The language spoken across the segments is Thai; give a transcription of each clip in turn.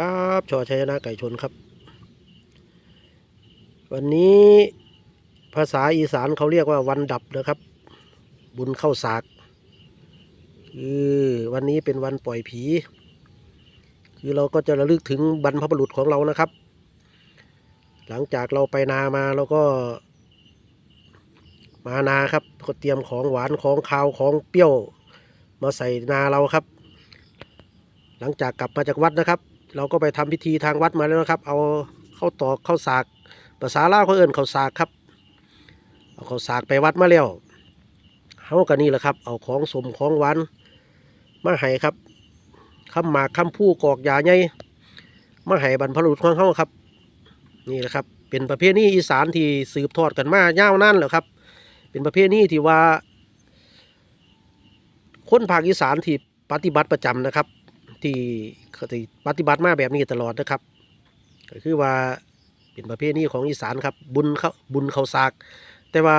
ครับชอชัยนะไก่ชนครับ วันนี้ภาษาอีสานเขาเรียกว่าวันดับนะครับ บุญเข้าสากคือวันนี้เป็นวันปล่อยผี คือเราก็จะระลึกถึงบรรพบุรุษของเรานะครับ หลังจากเราไปนามาเราก็ มานาครับก็เตรียมของหวานของคาวของเปรี้ยว มาใส่นาเราครับ หลังจากกลับมาจากวัดนะครับ เราก็ไปทำพิธีทางวัดมาแล้วนะครับ เอาเข้าตอกเข้าสากภาษาลาวเขาเอิ้นเข้าสากครับ เอาเข้าสากไปวัดมาแล้วเฮากันนี่แหละครับ เอาของสมของหวานมาให้ครับคำหมากคำผู้กอกยาใหญ่มาให้บรรพบุรุษของเฮาครับ นี่แหละครับ เป็นประเพณีอีสานที่สืบทอดกันมายาวนานแล้วครับ เป็นประเพณีที่ว่าคนภาคอีสานที่ปฏิบัติประจำนะครับ ที่เขาที่ปฏิบัติมาแบบนี้ตลอดนะครับ ก็คือว่าเป็นประเพณีของอีสานครับ บุญเขาบุญเขาสาก แต่ว่า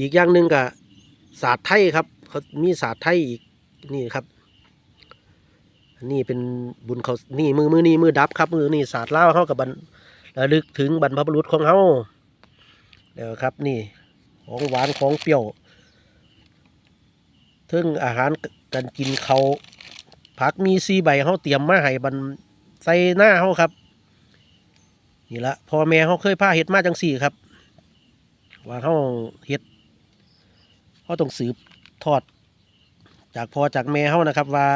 อีกอย่างหนึ่งกับศาสตร์ไทยครับเขามีศาสตร์ไทยอีกนี่ครับนี่เป็นบุญเขานี่มือมือนี่มือดับครับ มือนี่ศาสตร์เล่าเข้ากับบรรระลึกถึงบรรพบุรุษของเขาแล้วครับนี่ของหวานของเปรี้ยวถึงอาหารการกินเขา ผักมีซีใบเขาเตรียมมาให้บันใส่หน้าเขาครับ นี่ละพ่อแม่เขาเคยพาเห็ดมาจังสี่ครับ ว่าเขาเห็ดเขาต้องสืบทอด จากพ่อจากแม่เขานะครับ ว่า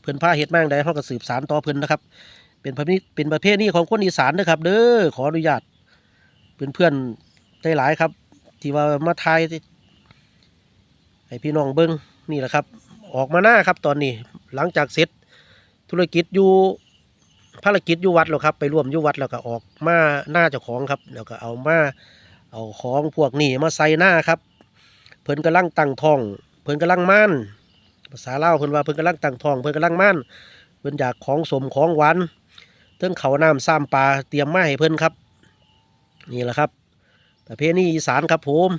เพิ่นพาเห็ดมาจั่งใดเขาก็สืบสารต่อเพิ่นนะครับ เป็นประเพณีเป็นประเพณีของคนอีสานนะครับ เด้อขออนุญาตเพื่อนเพื่อนได้หลายครับ ที่ว่ามาไทยให้พี่น้องเบิ้งนี่แหละครับ ออกมาหน้าครับตอนนี้ หลังจากเสร็จธุรกิจอยู่ภารกิจอยู่วัดแล้วครับ ไปร่วมอยู่วัดแล้วก็ออกมาหน้าเจ้าของครับ แล้วก็เอามาเอาของพวกนี้มาใส่หน้าครับ เพิ่นกำลังตั้งทอง เพิ่นกำลังม่านภาษาเล่าเพิ่นว่าเพิ่นกำลังตั้งทอง เพิ่นกำลังม่านเพิ่นอยากของสมของหวานเทิงเขาน้ำซ้ำปลาเตรียมมาให้เพิ่นครับ นี่แหละครับประเพณีอีสานครับผม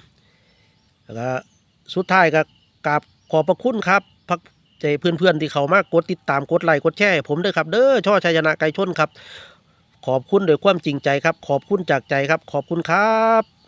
แล้วก็สุดท้ายก็กราบขอบพระคุณครับ ใจเพื่อนๆที่เขามากกดติดตามกดไลค์กดแชร์ผมด้วยครับ เด้อช่อชัยชนะไก่ชนครับ ขอบคุณโดวยความจริงใจครับ ขอบคุณจากใจครับ ขอบคุณครับ